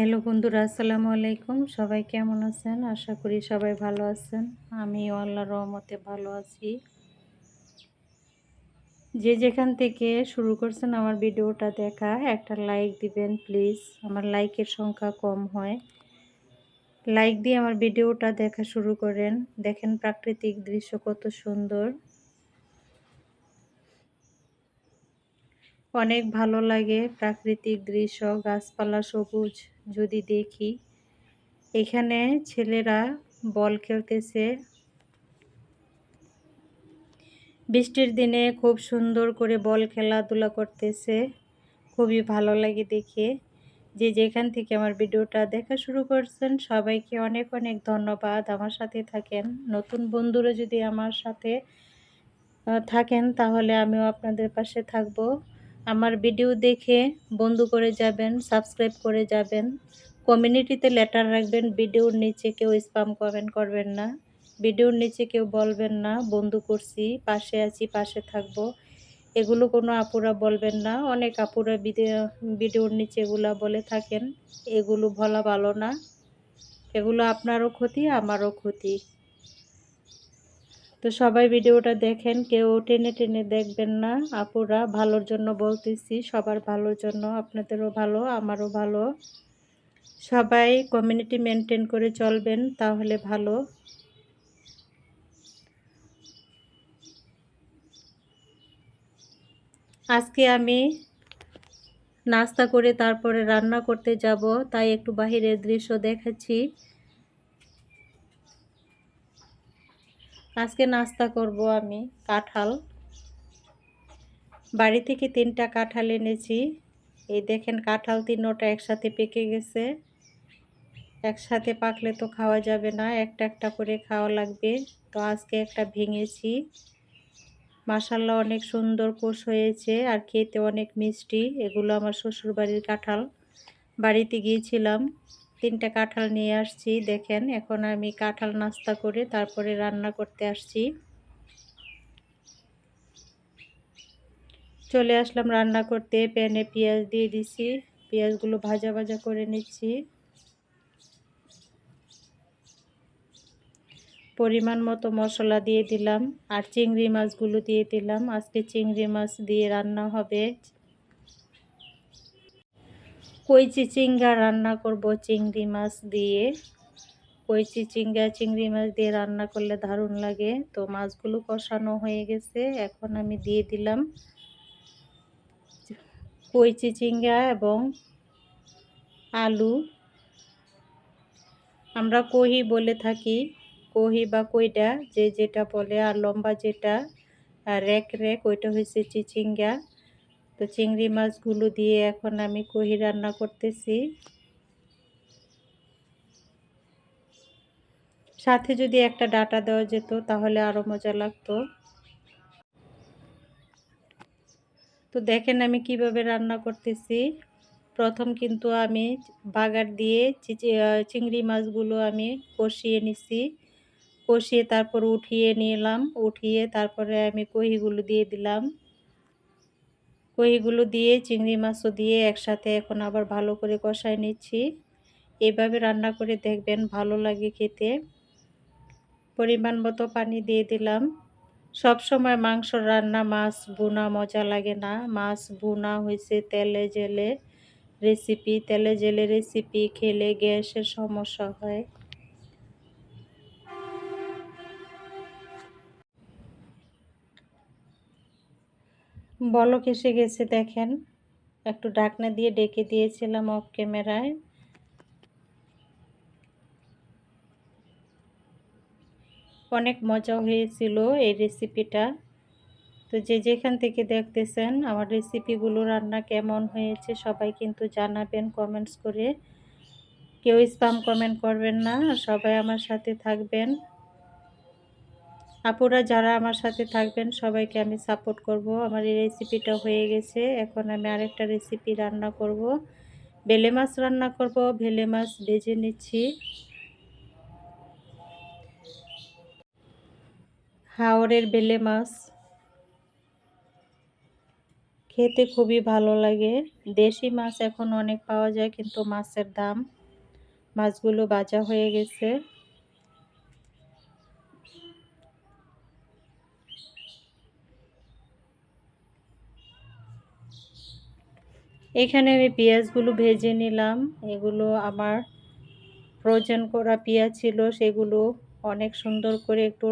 Hello বন্ধুরা, আসসালামু আলাইকুম। সবাই কেমন আছেন? আশা করি সবাই ভালো আছেন। আমি আল্লাহর রহমতে ভালো আছি। যে যেখান থেকে শুরু করছেন আমার ভিডিওটা দেখা, একটা লাইক দিবেন প্লিজ। আমার লাইকের সংখ্যা কম হয়। লাইক দিয়ে আমার ভিডিওটা দেখা শুরু করেন। দেখেন প্রাকৃতিক দৃশ্য কত সুন্দর। অনেক ভালো লাগে প্রাকৃতিক দৃশ্য, গাছপালা সবুজ। যদি দেখি, এখানে ছেলেরা বল খেলতেছে। বৃষ্টির দিনে খুব সুন্দর করে বল খেলাধুলা করতেছে। খুবই ভালো লাগে দেখে। যে যেখান থেকে আমার ভিডিওটা দেখা শুরু করছেন, সবাইকে অনেক অনেক ধন্যবাদ। আমার সাথে থাকেন। নতুন বন্ধুরা যদি আমার সাথে থাকেন, তাহলে আমিও আপনাদের পাশে থাকব। আমার ভিডিও দেখে বন্ধু করে যাবেন সাবস্ক্রাইব করে যাবেন। কমিউনিটিতে লেটার রাখবেন ভিডিওর নিচে কেউ স্পাম কমেন্ট করবেন না। ভিডিওর নিচে কেউ বলবেন না, বন্ধু করছি, পাশে আছি, পাশে থাকব। এগুলো কোনো আপুরা বলবেন না, অনেক আপুরা ভিডিওর নিচে এগুলা বলে থাকেন। এগুলো বলা ভালো না। এগুলো আপনারও ক্ষতি, আমারও ক্ষতি। তো সবাই ভিডিওটা দেখেন, কেউ টেনে টেনে দেখবেন না। আপুরা, ভালোর জন্য বলতেছি, সবার ভালোর জন্য, আপনাদেরও ভালো, আমারও ভালো। সবাই কমিউনিটি মেনটেন করে চলবেন, তাহলে ভালো। আজকে আমি নাস্তা করে তারপরে রান্না করতে যাব, তাই একটু বাহিরের দৃশ্য দেখাচ্ছি। আজকে নাস্তা করব আমি কাঁঠাল। বাড়ি থেকে তিনটা কাঁঠাল এনেছি। এই দেখেন কাঁঠাল তিনটা একসাথে পেকে গেছে। একসাথে পাকলে তো খাওয়া যাবে না, একটা একটা করে খাওয়া লাগবে। তো আজকে একটা ভেঙেছি। মাসাল্লা অনেক সুন্দর কোষ হয়েছে আর খেতে অনেক মিষ্টি। এগুলো আমার শ্বশুরবাড়ির কাঁঠাল। বাড়িতে গিয়েছিলাম। তিনটা কাঁঠাল নিয়ে আসছি, দেখেন এখন আমি কাঁঠাল নাস্তা করে তারপরে রান্না করতে আসছি। চলে আসলাম রান্না করতে, প্যানে পেঁয়াজ দিয়ে দিছি, পেঁয়াজগুলো ভাজা ভাজা করে নিচ্ছি। পরিমাণ মতো মশলা দিয়ে দিলাম আর চিংড়ি মাছগুলো দিয়ে দিলাম। আজকে চিংড়ি মাছ দিয়ে রান্না হবে। কইচি চিংড়া রান্না করব? চিংড়ি মাছ দিয়ে। কইচি চিংড়া চিংড়ি মাছ দিয়ে রান্না করলে দারুণ লাগে। তো মাছগুলো কষানো হয়ে গেছে, এখন আমি দিয়ে দিলাম কইচি চিংড়া এবং আলু। আমরা কহি বলে থাকি, কহি বা কইটা যে যেটা বলে আর লম্বা যেটা রেক রেক, ওইটা হয়েছে চিচিঙ্গা। তো চিংড়ি মাছগুলো দিয়ে এখন আমি কহি রান্না করতেছি। সাথে যদি একটা ডাটা দেওয়া যেত তাহলে আরও মজা লাগতো। তো দেখেন আমি কীভাবে রান্না করতেছি। প্রথম কিন্তু আমি বাগার দিয়ে চিংড়ি মাছগুলো আমি কষিয়ে নিছি। কষিয়ে তারপর উঠিয়ে নিলাম, উঠিয়ে তারপরে আমি কহিগুলো দিয়ে দিলাম। কহিগুলো দিয়ে চিংড়ি মাছও দিয়ে একসাথে এখন আবার ভালো করে কষায় নিচ্ছি। এভাবে রান্না করে দেখবেন ভালো লাগে খেতে। পরিমাণ মতো পানি দিয়ে দিলাম। সব সময় মাংস রান্না মাছ বোনা মজা লাগে না। মাছ বোনা হয়েছে তেলে জেলে রেসিপি, তেলে জেলে রেসিপি খেলে গ্যাসের সমস্যা হয়। বলক এসে গেছে, দেখেন। একটু ডাকনা দিয়ে ডেকে দিয়েছিলাম অফ ক্যামেরায়। অনেক মজা হয়েছিল এই রেসিপিটা তো যে যেখান থেকে দেখতেছেন, আমার রেসিপিগুলো রান্না কেমন হয়েছে সবাই কিন্তু জানাবেন কমেন্টস করে। কেউ স্পাম কমেন্ট করবেন না, সবাই আমার সাথে থাকবেন। আপুরা যারা আমার সাথে থাকবেন, সবাইকে আমি সাপোর্ট করব। আমার এই রেসিপিটা হয়ে গেছে। এখন আমি আরেকটা রেসিপি রান্না করব। বেলে মাছ রান্না করব। ভেলে মাছ ভেজে নিচ্ছি। হাওড়ের বেলে মাছ। খেতে খুবই ভালো লাগে। দেশি মাছ এখন অনেক পাওয়া যায়, কিন্তু মাছের দাম, মাছগুলো বাজা হয়ে গেছে। এখানে আমি পেঁয়াজগুলো ভেজে নিলাম। এগুলো আমার ফ্রোজেন করা পেঁয়াজ ছিল, সেগুলো অনেক সুন্দর করে একটু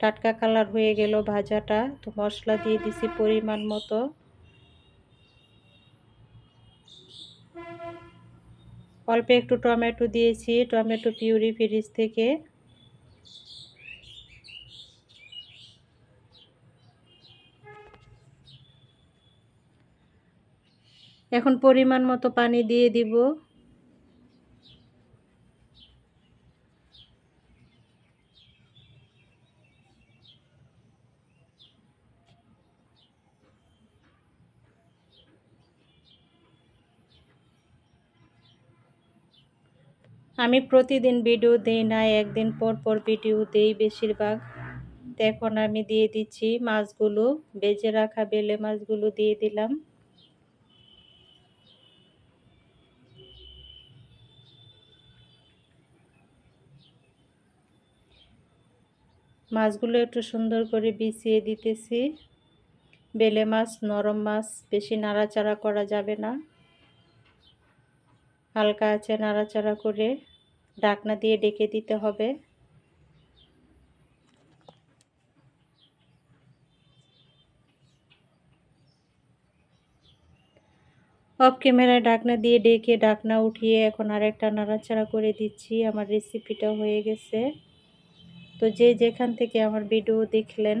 টাটকা কালার হয়ে গেল ভাজাটা। তো মশলা দিয়ে দিছি পরিমাণ মতো। অল্প একটু টমেটো দিয়েছি, টমেটো পিউরি ফ্রিজ থেকে। এখন পরিমাণ মতো পানি দিয়ে দিব। আমি প্রতিদিন ভিডিও দিই না, একদিন পর পর ভিডিও দিই বেশিরভাগ। এখন আমি দিয়ে দিচ্ছি মাছগুলো, বেজে রাখা বেলে মাছগুলো দিয়ে দিলাম। মাছগুলো একটু সুন্দর করে বিছিয়ে দিতেছি। বেলে মাছ, নরম মাছ, বেশি নাড়াচাড়া করা যাবে না। হালকা আছে নাড়াচাড়া করে ডাকনা দিয়ে ডেকে দিতে হবে। অফ ক্যামেরায় ডাকনা দিয়ে ডেকে ডাকনা উঠিয়ে এখন আরেকটা নাড়াচাড়া করে দিচ্ছি। আমার রেসিপিটা হয়ে গেছে। তো যে যেখান থেকে আমার ভিডিও দেখলেন,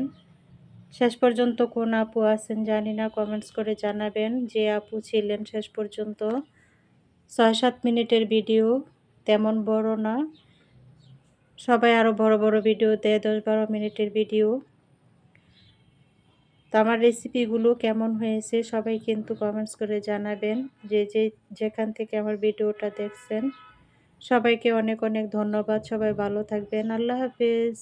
শেষ পর্যন্ত কোন আপু আছেন জানি না কমেন্টস করে জানাবেন যে আপু ছিলেন শেষ পর্যন্ত। ছয় সাত মিনিটের ভিডিও, তেমন বড় না। সবাই আরও বড় বড় ভিডিও দেয় দশ বারো মিনিটের ভিডিও। তো আমার রেসিপিগুলো কেমন হয়েছে, সবাই কিন্তু কমেন্টস করে জানাবেন যে যে যেখান থেকে আমার ভিডিওটা দেখছেন। সবাইকে অনেক অনেক ধন্যবাদ। সবাই ভালো থাকবেন। আল্লাহ হাফেজ।